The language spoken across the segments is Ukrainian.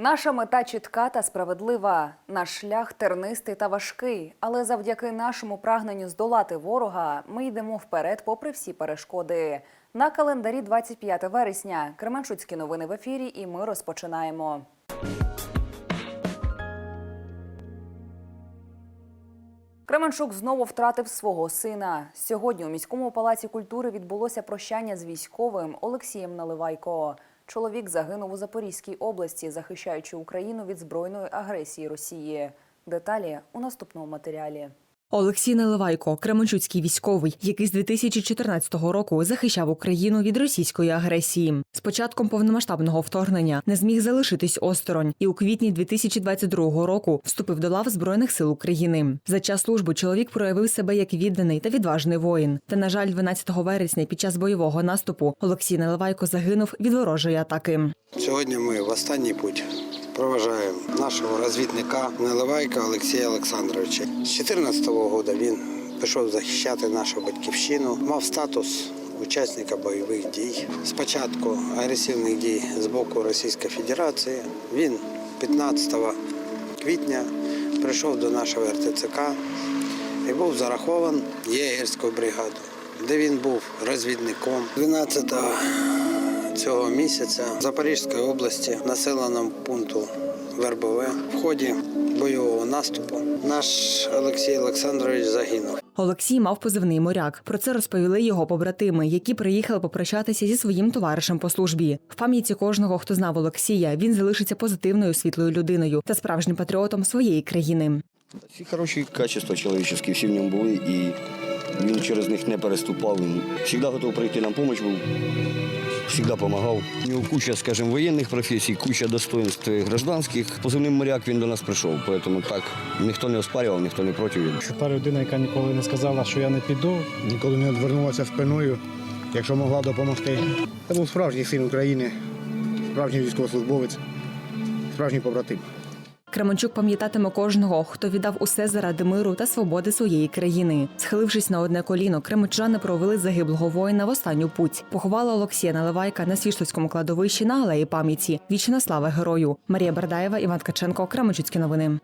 Наша мета чітка та справедлива. Наш шлях тернистий та важкий, але завдяки нашому прагненню здолати ворога ми йдемо вперед, попри всі перешкоди. На календарі 25 вересня. Кременчуцькі новини в ефірі, і ми розпочинаємо. Кременчук знову втратив свого сина. Сьогодні у міському палаці культури відбулося прощання з військовим Олексієм Наливайко. Чоловік загинув у Запорізькій області, захищаючи Україну від збройної агресії Росії. Деталі у наступному матеріалі. Олексій Наливайко, кременчуцький військовий, який з 2014 року захищав Україну від російської агресії. З початком повномасштабного вторгнення не зміг залишитись осторонь і у квітні 2022 року вступив до лав збройних сил України. За час служби чоловік проявив себе як відданий та відважний воїн. Та на жаль, 12 вересня під час бойового наступу Олексій Наливайко загинув від ворожої атаки. Сьогодні ми в останній путь проважаємо нашого розвідника Наливайка Олексія Олександровича. З 2014 року він пішов захищати нашу батьківщину, мав статус учасника бойових дій. Спочатку агресивних дій з боку Російської Федерації. Він 15 квітня прийшов до нашого РТЦК і був зарахований в єгерську бригаду, де він був розвідником. 12 цього місяця в Запорізькій області, населеному пункту Вербове, в ході бойового наступу наш Олексій Олександрович загинув. Олексій мав позивний моряк. Про це розповіли його побратими, які приїхали попрощатися зі своїм товаришем по службі. В пам'яті кожного, хто знав Олексія, він залишиться позитивною світлою людиною та справжнім патріотом своєї країни. Всі хороші качества чоловічі, всі в ньому були, і він через них не переступав. Він завжди готов прийти нам допомогу був, завжди допомагав. У нього куча, скажімо, воєнних професій, куча достоинств гражданських. Позивним моряк він до нас прийшов, тому так ніхто не оспарював, ніхто не проти. Він. Це та людина, яка ніколи не сказала, що я не піду. ніколи не відвернулася спиною, якщо могла допомогти. Це був справжній син України, справжній військовослужбовець, справжній побратим. Кременчук пам'ятатиме кожного, хто віддав усе заради миру та свободи своєї країни. Схилившись на одне коліно, кременчани провели загиблого воїна в останню путь. Поховала Олексія Наливайка на Свіштовському кладовищі на алеї пам'яті. Вічна слава герою. Марія Бердаєва, Іван Ткаченко, Кременчуцькі новини.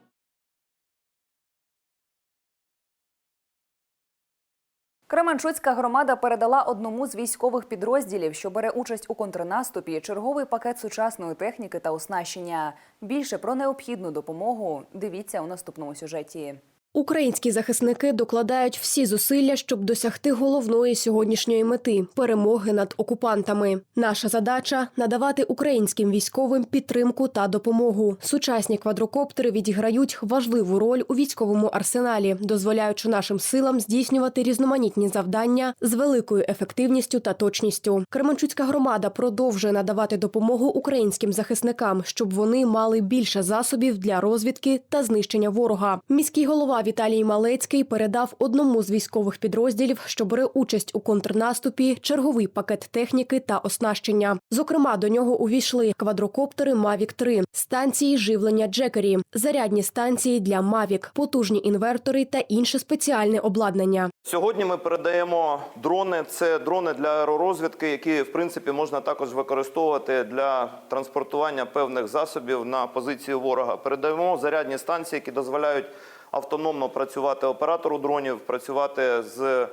Кременчуцька громада передала одному з військових підрозділів, що бере участь у контрнаступі, черговий пакет сучасної техніки та оснащення. Більше про необхідну допомогу дивіться у наступному сюжеті. Українські захисники докладають всі зусилля, щоб досягти головної сьогоднішньої мети перемоги над окупантами. Наша задача надавати українським військовим підтримку та допомогу. Сучасні квадрокоптери відіграють важливу роль у військовому арсеналі, дозволяючи нашим силам здійснювати різноманітні завдання з великою ефективністю та точністю. Кременчуцька громада продовжує надавати допомогу українським захисникам, щоб вони мали більше засобів для розвідки та знищення ворога. Міський голова Віталій Малецький передав одному з військових підрозділів, що бере участь у контрнаступі, черговий пакет техніки та оснащення. Зокрема, до нього увійшли квадрокоптери Mavic 3 станції живлення Джекері, зарядні станції для Mavic, потужні інвертори та інше спеціальне обладнання. Сьогодні ми передаємо дрони. Це дрони для аеророзвідки, які в принципі можна також використовувати для транспортування певних засобів на позицію ворога. Передаємо зарядні станції, які дозволяють автономно працювати оператору дронів, працювати з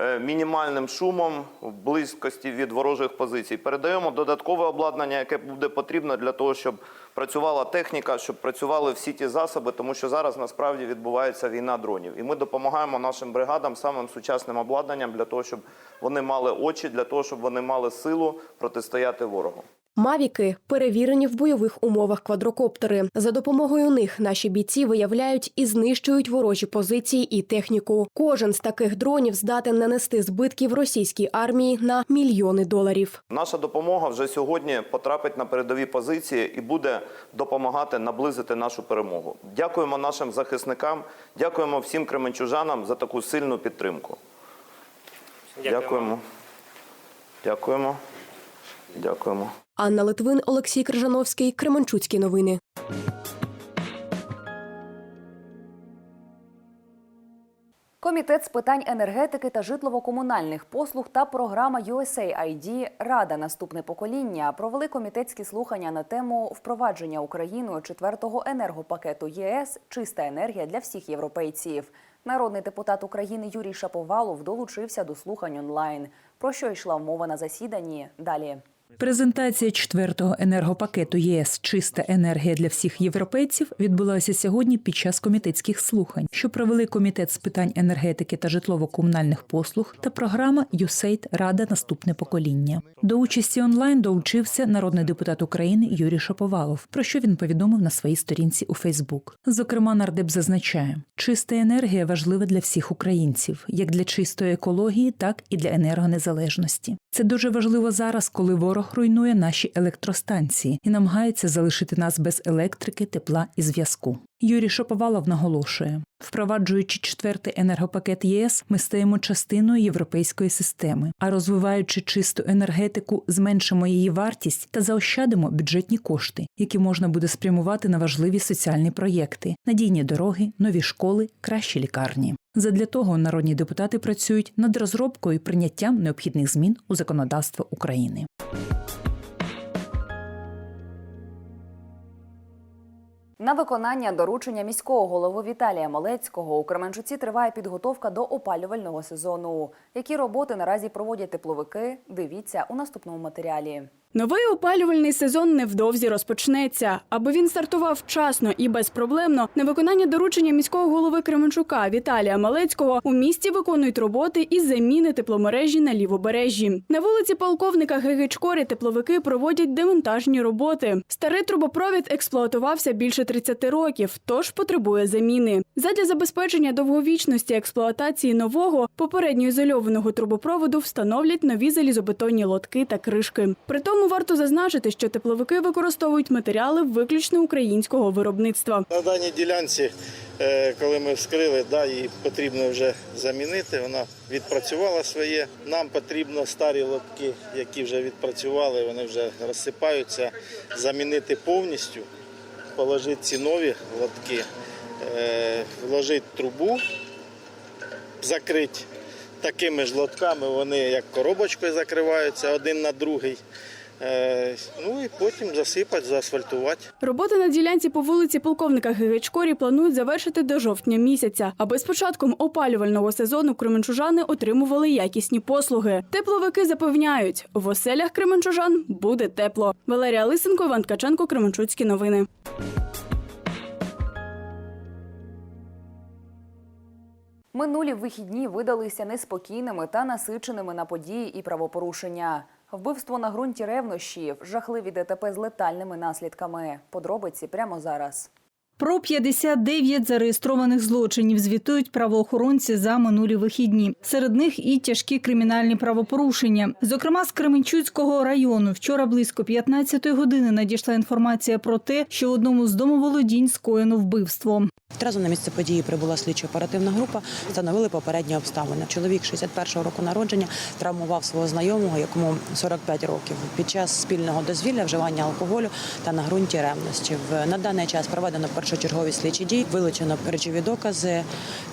е, мінімальним шумом в близькості від ворожих позицій. Передаємо додаткове обладнання, яке буде потрібно для того, щоб працювала техніка, щоб працювали всі ті засоби, тому що зараз насправді відбувається війна дронів. І ми допомагаємо нашим бригадам самим сучасним обладнанням для того, щоб вони мали очі, для того, щоб вони мали силу протистояти ворогу. Мавіки перевірені в бойових умовах квадрокоптери. За допомогою них наші бійці виявляють і знищують ворожі позиції і техніку. Кожен з таких дронів здатен нанести збитків російській армії на мільйони доларів. Наша допомога вже сьогодні потрапить на передові позиції і буде допомагати наблизити нашу перемогу. Дякуємо нашим захисникам, дякуємо всім кременчужанам за таку сильну підтримку. Дякуємо. Дякуємо. Дякуємо. Анна Литвин, Олексій Крижановський, Кременчуцькі новини. Комітет з питань енергетики та житлово-комунальних послуг та програма USAID Рада наступне покоління провели комітетські слухання на тему впровадження Україною четвертого енергопакету ЄС Чиста енергія для всіх європейців. Народний депутат України Юрій Шаповалов долучився до слухань онлайн. Про що йшла мова на засіданні? Далі. Презентація четвертого енергопакету ЄС Чиста енергія для всіх європейців відбулася сьогодні під час комітетських слухань, що провели комітет з питань енергетики та житлово-комунальних послуг та програма «ЮСЕЙД Рада наступне покоління. До участі онлайн долучився народний депутат України Юрій Шаповалов, про що він повідомив на своїй сторінці у Фейсбук. Зокрема, нардеп зазначає, чиста енергія важлива для всіх українців, як для чистої екології, так і для енергонезалежності. Це дуже важливо зараз, коли ворог руйнує наші електростанції і намагається залишити нас без електрики, тепла і зв'язку. Юрій Шоповалов наголошує, впроваджуючи четвертий енергопакет ЄС, ми стаємо частиною європейської системи, а розвиваючи чисту енергетику, зменшимо її вартість та заощадимо бюджетні кошти, які можна буде спрямувати на важливі соціальні проєкти, надійні дороги, нові школи, кращі лікарні. Задля того народні депутати працюють над розробкою і прийняттям необхідних змін у законодавство України. На виконання доручення міського голови Віталія Малецького у Кременчуці триває підготовка до опалювального сезону. Які роботи наразі проводять тепловики? Дивіться у наступному матеріалі. Новий опалювальний сезон невдовзі розпочнеться. Аби він стартував вчасно і безпроблемно, на виконання доручення міського голови Кременчука Віталія Малецького у місті виконують роботи із заміни тепломережі на лівобережжі. На вулиці полковника Гегичкорі тепловики проводять демонтажні роботи. Старий трубопровід експлуатувався більше 30 років, тож потребує заміни. Задля забезпечення довговічності експлуатації нового попередньо ізольованого трубопроводу встановлять нові залізобетонні лотки та кришки. При тому варто зазначити, що тепловики використовують матеріали виключно українського виробництва. На даній ділянці, е, коли ми вскрили, да, її потрібно вже замінити. Вона відпрацювала своє. Нам потрібно старі лотки, які вже відпрацювали, вони вже розсипаються, замінити повністю, положити ці нові лотки, е, вложити трубу, закрити такими ж лотками, вони як коробочкою закриваються один на другий. Е, Ну і потім засипати, заасфальтувати. Роботи на ділянці по вулиці полковника Гигичкорі планують завершити до жовтня місяця, аби з початком опалювального сезону кременчужани отримували якісні послуги. Тепловики запевняють, в оселях кременчужан буде тепло. Валерія Лисенко, Іван Ткаченко, Кременчуцькі новини. Минулі вихідні видалися неспокійними та насиченими на події і правопорушення. Вбивство на ґрунті ревнощів, жахливі ДТП з летальними наслідками. Подробиці прямо зараз. Про 59 зареєстрованих злочинів звітують правоохоронці за минулі вихідні. Серед них і тяжкі кримінальні правопорушення. Зокрема, з Кременчуцького району вчора близько 15-ї години надійшла інформація про те, що в одному з домоволодінь скоєно вбивство. Одразу на місце події прибула слідчо-оперативна група, встановили попередні обставини. Чоловік 61-го року народження травмував свого знайомого, якому 45 років. Під час спільного дозвілля вживання алкоголю та на ґрунті ревностів. На даний час проведено першочергові слідчі дії, вилучено речові докази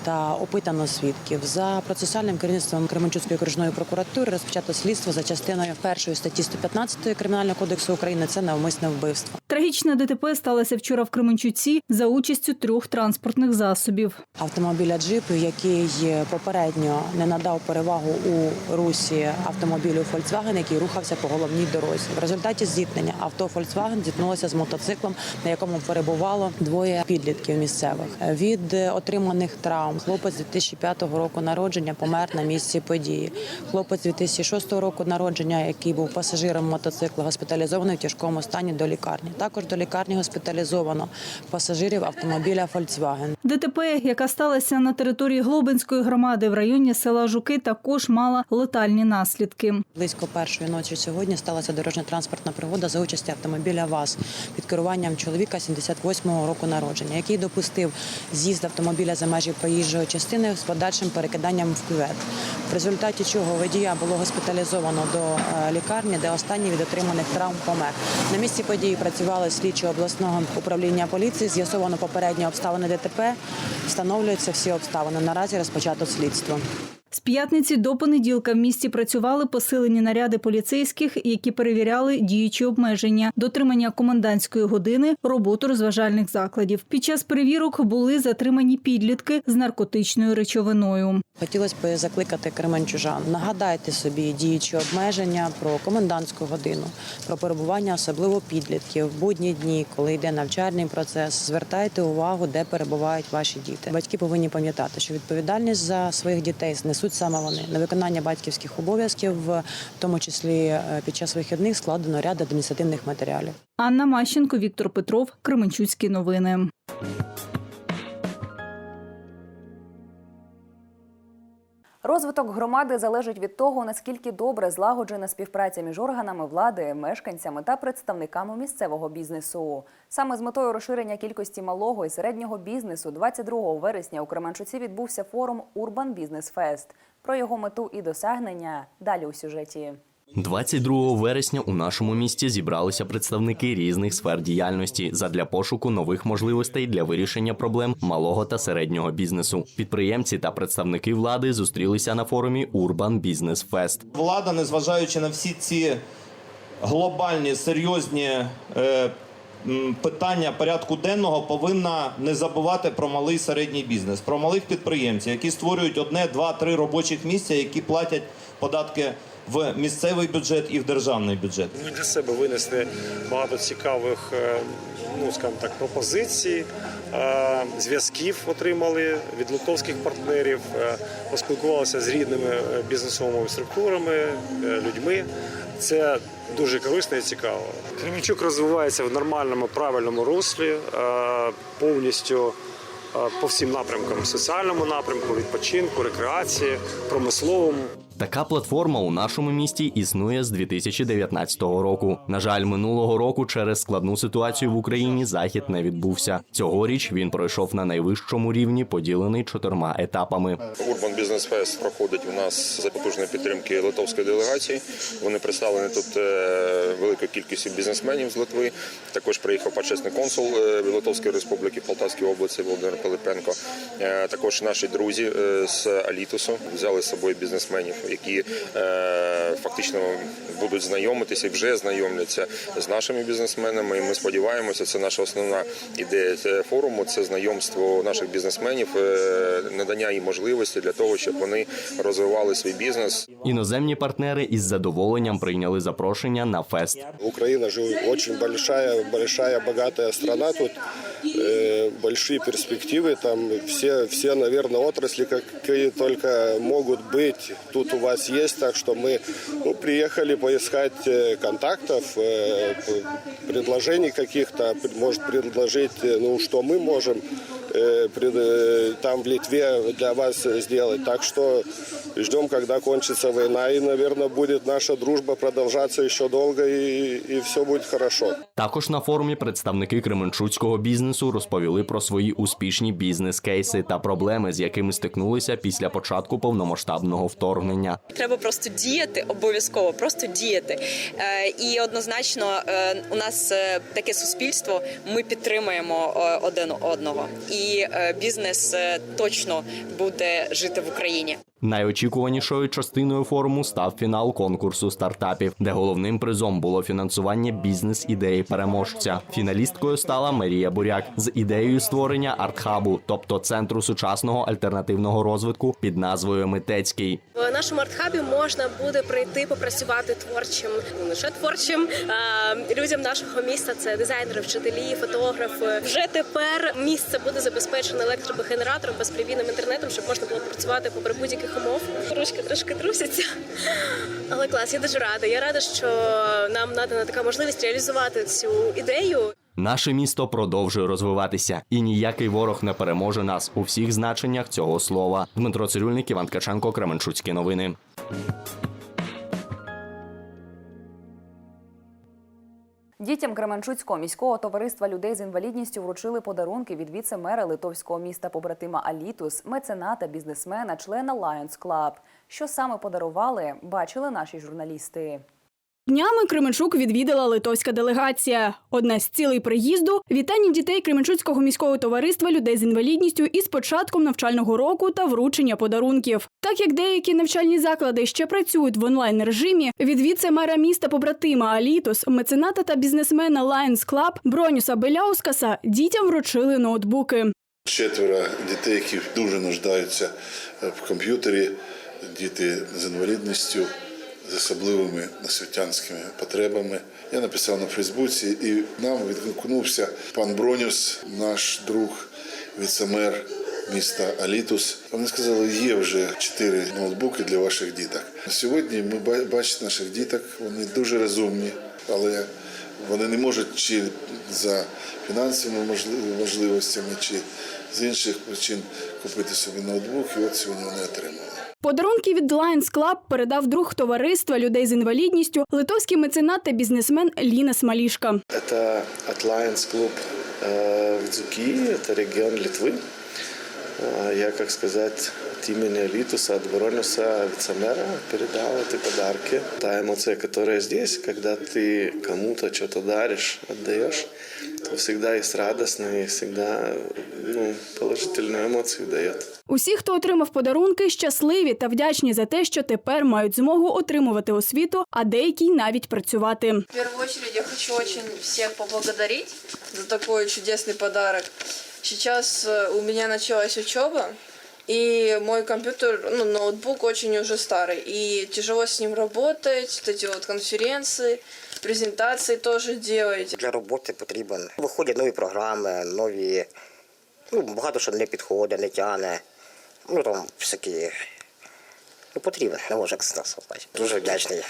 та опитано свідків. За процесуальним керівництвом Кременчуцької окружної прокуратури розпочато слідство за частиною першої статті 115 Кримінального кодексу України. Це навмисне вбивство. Трагічне ДТП сталося вчора в Кременчуці за участю трьох транспортних засобів. автомобіля джип, який попередньо не надав перевагу у русі автомобілю Volkswagen, який рухався по головній дорозі. В результаті зіткнення авто Volkswagen зіткнулося з мотоциклом, на якому перебувало двоє підлітків місцевих. Від отриманих травм хлопець 2005 року народження помер на місці події. Хлопець 2006 року народження, який був пасажиром мотоцикла, госпіталізований в тяжкому стані до лікарні. Також до лікарні госпіталізовано пасажирів автомобіля Volkswagen. ДТП, яка сталася на території Глобинської громади в районі села Жуки, також мала летальні наслідки. Близько першої ночі сьогодні сталася дорожньо-транспортна пригода за участі автомобіля ВАЗ під керуванням чоловіка 78-го року народження, який допустив з'їзд автомобіля за межі проїжджої частини з подальшим перекиданням в кювет. В результаті чого водія було госпіталізовано до е, лікарні, де останній від отриманих травм помер. На місці події працювали матеріали слідчого обласного управління поліції. З'ясовано попередні обставини ДТП. Встановлюються всі обставини. Наразі розпочато слідство. З п'ятниці до понеділка в місті працювали посилені наряди поліцейських, які перевіряли діючі обмеження, дотримання комендантської години, роботу розважальних закладів. Під час перевірок були затримані підлітки з наркотичною речовиною. Хотілося б закликати кременчужан. Нагадайте собі діючі обмеження про комендантську годину, про перебування особливо підлітків будні дні, коли йде навчальний процес. Звертайте увагу, де перебувають ваші діти. Батьки повинні пам'ятати, що відповідальність за своїх дітей несуть саме вони. На виконання батьківських обов'язків, в тому числі е, під час вихідних, складено ряд адміністративних матеріалів. Анна Мащенко, Віктор Петров, Кременчуцькі новини. Розвиток громади залежить від того, наскільки добре злагоджена співпраця між органами влади, мешканцями та представниками місцевого бізнесу. Саме з метою розширення кількості малого і середнього бізнесу 22 вересня у Кременчуці відбувся форум Урбан Бізнес Фест. Про його мету і досягнення далі у сюжеті. 22 вересня у нашому місті зібралися представники різних сфер діяльності задля пошуку нових можливостей для вирішення проблем малого та середнього бізнесу. Підприємці та представники влади зустрілися на форумі Urban Business Fest. Влада, незважаючи на всі ці глобальні серйозні е, питання порядку денного, повинна не забувати про малий і середній бізнес, про малих підприємців, які створюють одне, два, три робочих місця, які платять податки в місцевий бюджет і в державний бюджет. Ми для себе винесли багато цікавих, е, ну скажімо так, пропозицій, е, зв'язків отримали від литовських партнерів, е, поспілкувалися з рідними бізнесовими структурами, людьми. Це дуже корисно і цікаво. Кременчук розвивається в нормальному, правильному руслі, повністю по всім напрямкам: соціальному напрямку, відпочинку, рекреації, промисловому. Така платформа у нашому місті існує з 2019 року. На жаль, минулого року через складну ситуацію в Україні захід не відбувся. Цьогоріч він пройшов на найвищому рівні, поділений чотирма етапами. Business Fest проходить у нас за потужної підтримки литовської делегації. Вони представлені тут е, великою кількістю бізнесменів з Литви. Також приїхав почесний консул е, Литовської республіки в Полтавській області Володимир Пилипенко. Е, Також наші друзі з Алітусу взяли з собою бізнесменів, які е, фактично будуть знайомитися і вже знайомляться з нашими бізнесменами. І ми сподіваємося, це наша основна ідея форуму. Це знайомство наших бізнесменів, е, надання їм можливості для того, щоб вони розвивали свій бізнес. Іноземні партнери із задоволенням прийняли запрошення на фест. Украина же очень большая, большая, богатая страна. Тут большие перспективы. Там все, все, наверное, отрасли, какие только могут быть, тут у вас есть. Так что мы ну, приехали поискать э, контактов, э, п- предложений каких-то, может предложить, э, ну, что мы можем э, пред- э, там в Литве для вас сделать. Так что ждем, когда кончится война, и, наверное, будет наша дружба продолжаться еще долго, и, и все будет хорошо. Також на форумі представники кременчуцького бізнесу розповіли про свої успішні бізнес-кейси та проблеми, з якими стикнулися після початку повномасштабного вторгнення. Треба просто діяти, обов'язково просто діяти. Е, і однозначно, е, у нас е, таке суспільство. Ми підтримуємо е, один одного, і е, бізнес е, точно буде жити в Україні. Найочікуванішою частиною форуму став фінал конкурсу стартапів, де головним призом було фінансування бізнес-ідеї переможця. Фіналісткою стала Марія Буряк з ідеєю створення артхабу, тобто центру сучасного альтернативного розвитку під назвою Митецький. В нашому артхабі можна буде прийти попрацювати творчим, не лише творчим а, людям нашого міста. Це дизайнери, вчителі, фотографи. Вже тепер місце буде забезпечено електробогенератором, безпривідним інтернетом, щоб можна було працювати попри будь-яких умов. Ручки трошки трусяться, але клас. Я дуже рада. Я рада, що нам надана така можливість реалізувати цю ідею. Наше місто продовжує розвиватися, і ніякий ворог не переможе нас у всіх значеннях цього слова. Дмитро Цирюльник, Іван Ткаченко, Кременчуцькі новини. Дітям Кременчуцького міського товариства людей з інвалідністю вручили подарунки від віце-мера литовського міста побратима Алітус, мецената, бізнесмена, члена Lions Club. Що саме подарували, бачили наші журналісти. Днями Кременчук відвідала литовська делегація. Одна з цілей приїзду вітання дітей Кременчуцького міського товариства людей з інвалідністю із початком навчального року та вручення подарунків. Так як деякі навчальні заклади ще працюють в онлайн режимі, від віце-мера міста побратима Алітус, мецената та бізнесмена Lions Club Бронюса Беляускаса дітям вручили ноутбуки. Четверо дітей, які дуже нуждаються е, в комп'ютері, діти з інвалідністю, з особливими освітянськими потребами. Я написав на Фейсбуці і нам відгукнувся пан Бронюс, наш друг, віцемер міста Алітус. Вони сказали, є вже чотири ноутбуки для ваших діток. Сьогодні ми бачимо наших діток, вони дуже розумні, але вони не можуть чи за фінансовими можливостями, чи з інших причин купити собі ноутбук, і от сьогодні вони отримали. Подарунки від Lions Club передав друг товариства людей з інвалідністю, литовський меценат та бізнесмен Ліна Смалішка. Это от Lions Club э, в Дзуки, это регион Литвы. Э, Я, как сказать, от имени Литуса, от Воронеса, вице-мэра передал эти подарки. Та эмоция, которая здесь, когда ты кому-то что-то даришь, отдаешь, то всегда есть радостно и всегда ну, положительные эмоции дает. Усі, хто отримав подарунки, щасливі та вдячні за те, що тепер мають змогу отримувати освіту, а деякі й навіть працювати. В первую очередь я хочу очень всех поблагодарить за такой чудесный подарок. Сейчас э, у меня началась учеба, и мой компьютер, ну, ноутбук очень уже старый, и тяжело с ним работать, вот эти вот конференции, презентации тоже делать. Для роботи потрібен. Виходять нові програми, нові. Ну, багато що не підходить, не тягне. Ну там всякі. Ну, потрібен, не можу як сказати. Дуже вдячний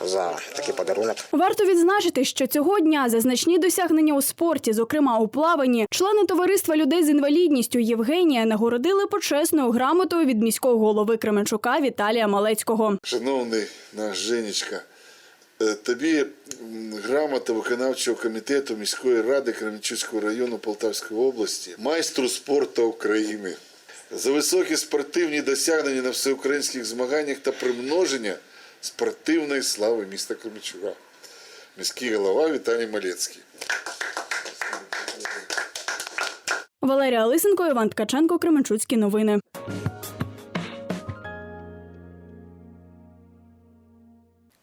за такий подарунок. Варто відзначити, що цього дня за значні досягнення у спорті, зокрема у плаванні, члени товариства людей з інвалідністю Євгенія нагородили почесною грамотою від міського голови Кременчука Віталія Малецького. Шановний наш Женечка, тобі грамота виконавчого комітету міської ради Кременчуцького району Полтавської області, майстру спорту України за високі спортивні досягнення на всеукраїнських змаганнях та примноження спортивної слави міста Кременчука. Міський голова Віталій Малецький. Валерія Лисенко, Іван Ткаченко, Кременчуцькі новини.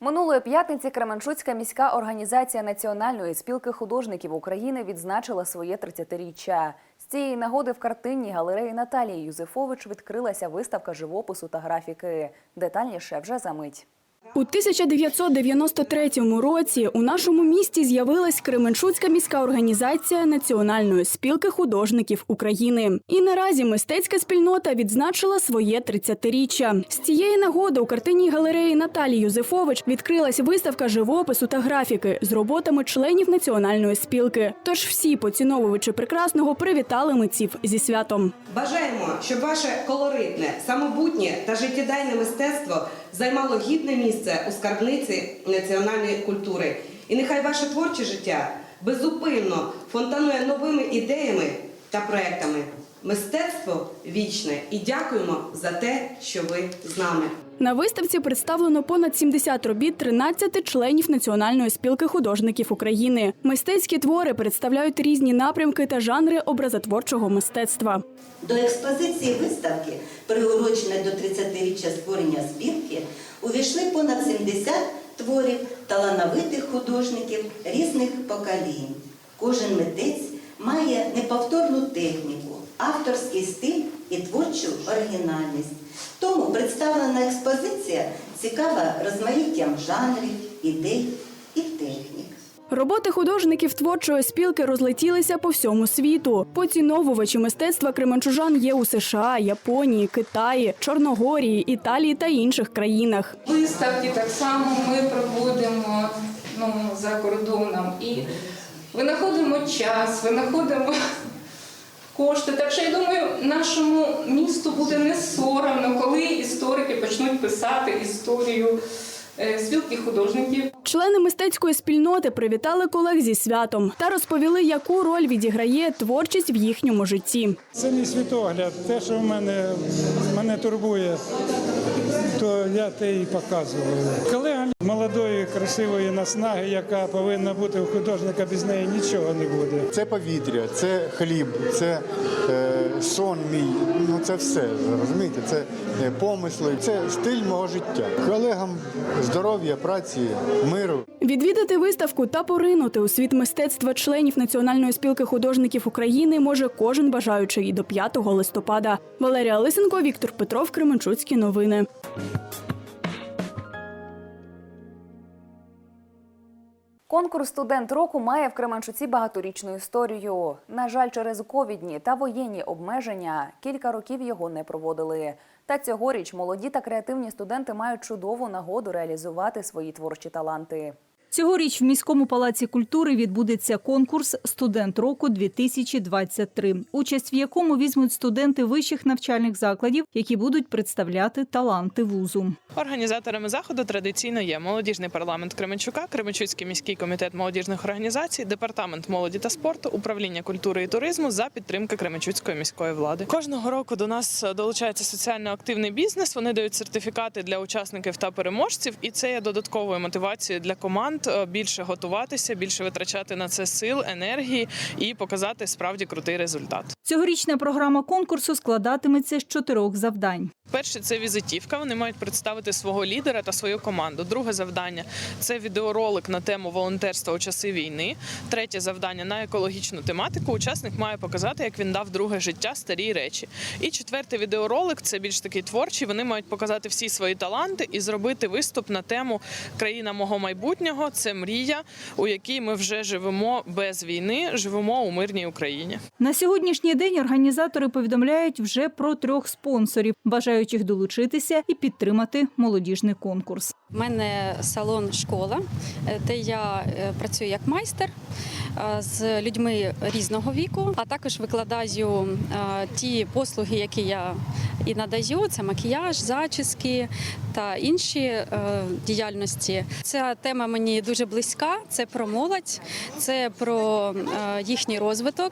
Минулої п'ятниці Кременчуцька міська організація Національної спілки художників України відзначила своє 30-річчя. З цієї нагоди в картинній галереї Наталії Юзефович відкрилася виставка живопису та графіки. Детальніше вже за мить. У 1993 році у нашому місті з'явилась Кременчуцька міська організація Національної спілки художників України. І наразі мистецька спільнота відзначила своє 30-річчя. З цієї нагоди у картинній галереї Наталії Юзефович відкрилась виставка живопису та графіки з роботами членів національної спілки. Тож всі поціновувачі прекрасного привітали митців зі святом. Бажаємо, щоб ваше колоритне, самобутнє та життєдайне мистецтво займало гідне місце у скарбниці національної культури. І нехай ваше творче життя безупинно фонтанує новими ідеями та проектами. Мистецтво вічне і дякуємо за те, що ви з нами. На виставці представлено понад 70 робіт 13 членів Національної спілки художників України. Мистецькі твори представляють різні напрямки та жанри образотворчого мистецтва. До експозиції виставки, приуроченої до 30-річчя створення збірки, увійшли понад 70 творів талановитих художників різних поколінь. Кожен митець має неповторну техніку, авторський стиль і творчу оригінальність. Тому представлена експозиція цікава розмаїттям жанрів, ідей і технік. Роботи художників творчої спілки розлетілися по всьому світу. Поціновувачі мистецтва кременчужан є у США, Японії, Китаї, Чорногорії, Італії та інших країнах. Виставки так само ми проводимо ну, за кордоном і винаходимо час, винаходимо кошти. Так що я думаю, нашому місту буде не соромно, коли історики почнуть писати історію е, спілки художників. Члени мистецької спільноти привітали колег зі святом та розповіли, яку роль відіграє творчість в їхньому житті. Це мій світогляд. Те, що в мене, мене турбує, то я те і показую. Немає молодої, красивої наснаги, яка повинна бути у художника, без неї нічого не буде. Це повітря, це хліб, це е, сон мій. Ну це все розумієте. Це е, помисли, це стиль мого життя. Колегам здоров'я, праці, миру. Відвідати виставку та поринути у світ мистецтва членів Національної спілки художників України може кожен бажаючий до 5 листопада. Валерія Лисенко, Віктор Петров, Кременчуцькі новини. Конкурс Студент року має в Кременчуці багаторічну історію. На жаль, через ковідні та воєнні обмеження кілька років його не проводили. Та цьогоріч молоді та креативні студенти мають чудову нагоду реалізувати свої творчі таланти. Цьогоріч в міському палаці культури відбудеться конкурс Студент року 2023 участь в якому візьмуть студенти вищих навчальних закладів, які будуть представляти таланти вузу. Організаторами заходу традиційно є молодіжний парламент Кременчука, Кременчуцький міський комітет молодіжних організацій, департамент молоді та спорту, управління культури і туризму за підтримки Кременчуцької міської влади. Кожного року до нас долучається соціально активний бізнес. Вони дають сертифікати для учасників та переможців, і це є додатковою мотивацією для команд е, більше готуватися, більше витрачати на це сил, енергії і показати справді крутий результат. Цьогорічна програма конкурсу складатиметься з чотирьох завдань. Перше це візитівка. Вони мають представити свого лідера та свою команду. Друге завдання це відеоролик на тему волонтерства у часи війни. Третє завдання на екологічну тематику. Учасник має показати, як він дав друге життя старій речі. І четвертий відеоролик це більш такий творчий. Вони мають показати всі свої таланти і зробити виступ на тему Країна мого майбутнього. Це мрія, у якій ми вже живемо без війни, живемо у мирній Україні. На сьогоднішній день організатори повідомляють вже про трьох спонсорів, бажаючих долучитися і підтримати молодіжний конкурс. У мене салон школа, е, де я е, працюю як майстер е, з людьми різного віку, а також викладаю ті послуги, які я і надаю: це макіяж, зачіски та інші діяльності. Ця тема мені дуже близька. Це про молодь, це про е, їхній розвиток,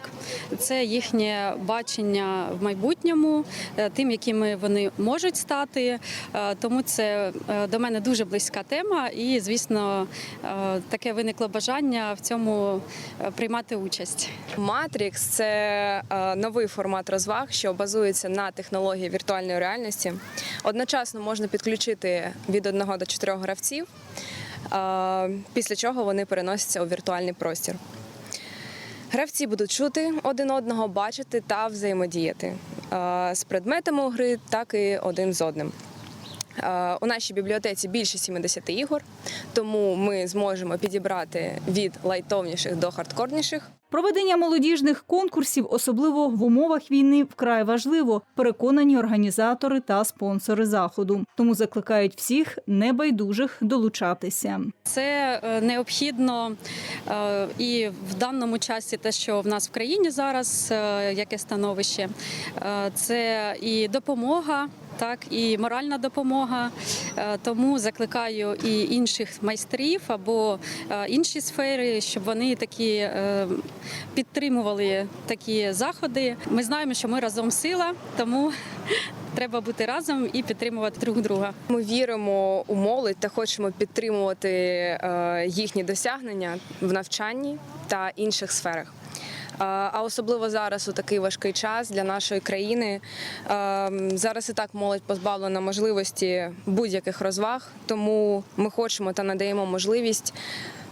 це їхнє бачення в майбутньому, е, тим, якими вони можуть стати. Е, Тому це до мене дуже близька тема, і звісно, таке виникло бажання в цьому приймати участь. Матрікс це новий формат розваг, що базується на технології віртуальної реальності. Одночасно можна підключити від одного до чотирьох гравців, після чого вони переносяться у віртуальний простір. Гравці будуть чути один одного, бачити та взаємодіяти з предметами гри, так і один з одним. У нашій бібліотеці більше 70 ігор, тому ми зможемо підібрати від лайтовніших до хардкорніших. Проведення молодіжних конкурсів, особливо в умовах війни, вкрай важливо. Переконані організатори та спонсори заходу. Тому закликають всіх небайдужих долучатися. Це е, необхідно е, і в даному часі, те, що в нас в країні зараз, е, яке становище, це і допомога. Так, і моральна допомога. Е, Тому закликаю і інших майстрів або е, інші сфери, щоб вони такі е, підтримували такі заходи. Ми знаємо, що ми разом сила, тому треба бути разом і підтримувати друг друга. Ми віримо у молодь та хочемо підтримувати їхні досягнення в навчанні та інших сферах. А особливо зараз у такий важкий час для нашої країни. Зараз і так молодь позбавлена можливості будь-яких розваг, тому ми хочемо та надаємо можливість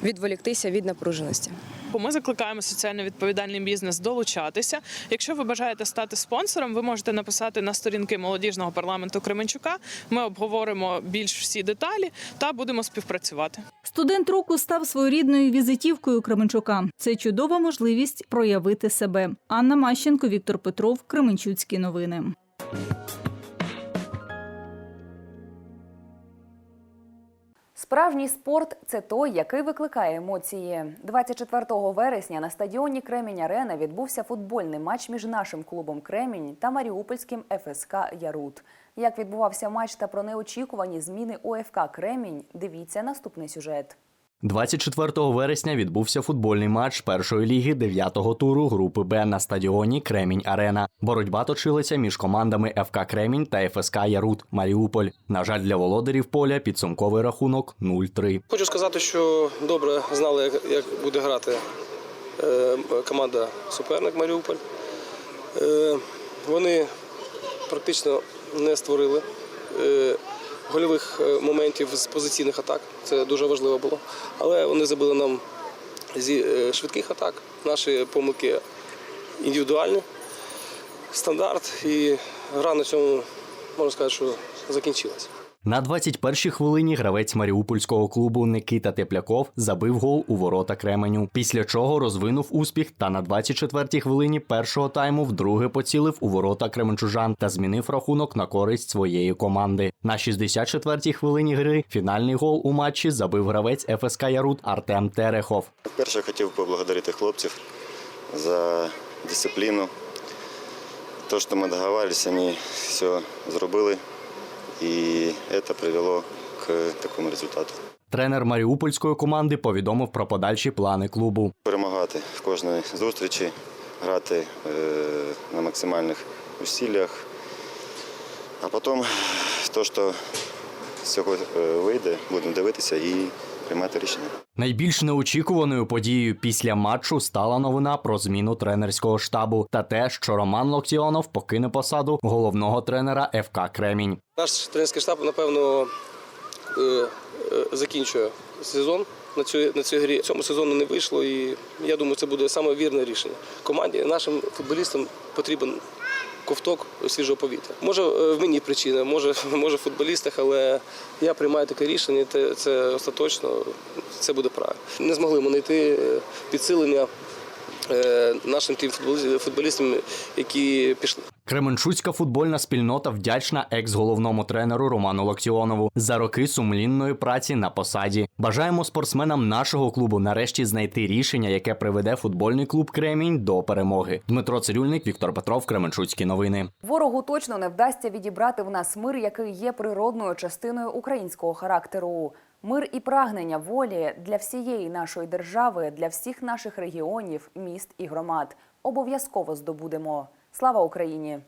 відволіктися від напруженості. Ми закликаємо соціально відповідальний бізнес долучатися. Якщо ви бажаєте стати спонсором, ви можете написати на сторінки молодіжного парламенту Кременчука. Ми обговоримо більш всі деталі та будемо співпрацювати. Студент року став своєрідною візитівкою Кременчука. Це чудова можливість проявити себе. Анна Мащенко, Віктор Петров, Кременчуцькі новини. Справжній спорт це той, який викликає емоції. 24 вересня на стадіоні Кремінь Арена відбувся футбольний матч між нашим клубом Кремінь та Маріупольським ФСК Ярут. Як відбувався матч та про неочікувані зміни УФК Кремінь, дивіться наступний сюжет. 24 вересня відбувся футбольний матч першої ліги 9-го туру групи Б на стадіоні Кремінь Арена. Боротьба точилася між командами ФК Кремінь та ФСК Ярут Маріуполь. На жаль, для володарів поля підсумковий рахунок 0-3. Хочу сказати, що добре знали, як, як буде грати е, команда суперник Маріуполь. Е, вони практично не створили е, гольових е, моментів з позиційних атак. Це дуже важливо було. Але вони забили нам зі е, швидких атак. Наші помилки індивідуальні, стандарт, і гра на цьому можна сказати, що закінчилась. На 21-й хвилині гравець маріупольського клубу Никита Тепляков забив гол у ворота Кременю. Після чого розвинув успіх та на 24-й хвилині першого тайму вдруге поцілив у ворота кременчужан та змінив рахунок на користь своєї команди. На 64-й хвилині гри фінальний гол у матчі забив гравець ФСК Ярут Артем Терехов. Перше хотів поблагодарити хлопців за дисципліну. То, що ми договорились, вони все зробили, і це привело к такому результату. Тренер маріупольської команди повідомив про подальші плани клубу. Перемагати в кожної зустрічі, грати е, на максимальних усиллях, а потім то, що з цього е, вийде, будемо дивитися і приймати рішення. Найбільш неочікуваною подією після матчу стала новина про зміну тренерського штабу та те, що Роман Локтіонов покине посаду головного тренера ФК Кремінь. Наш тренерський штаб, напевно, е, е, закінчує сезон на цю, на цій грі. Цьому сезону не вийшло, і я думаю, це буде саме вірне рішення. Команді, нашим футболістам потрібен ковток свіжого повітря. Може, е, в мені причина, може, може в футболістах, але я приймаю таке рішення, це, це остаточно, це буде правильно. Не змогли ми знайти е, підсилення е, нашим тим футболістам- футболістам, які пішли. Кременчуцька футбольна спільнота вдячна екс-головному тренеру Роману Локтіонову за роки сумлінної праці на посаді. Бажаємо спортсменам нашого клубу нарешті знайти рішення, яке приведе футбольний клуб Кремінь до перемоги. Дмитро Цирюльник, Віктор Петров, Кременчуцькі новини. Ворогу точно не вдасться відібрати в нас мир, який є природною частиною українського характеру. Мир і прагнення волі для всієї нашої держави, для всіх наших регіонів, міст і громад обов'язково здобудемо. Слава Україні!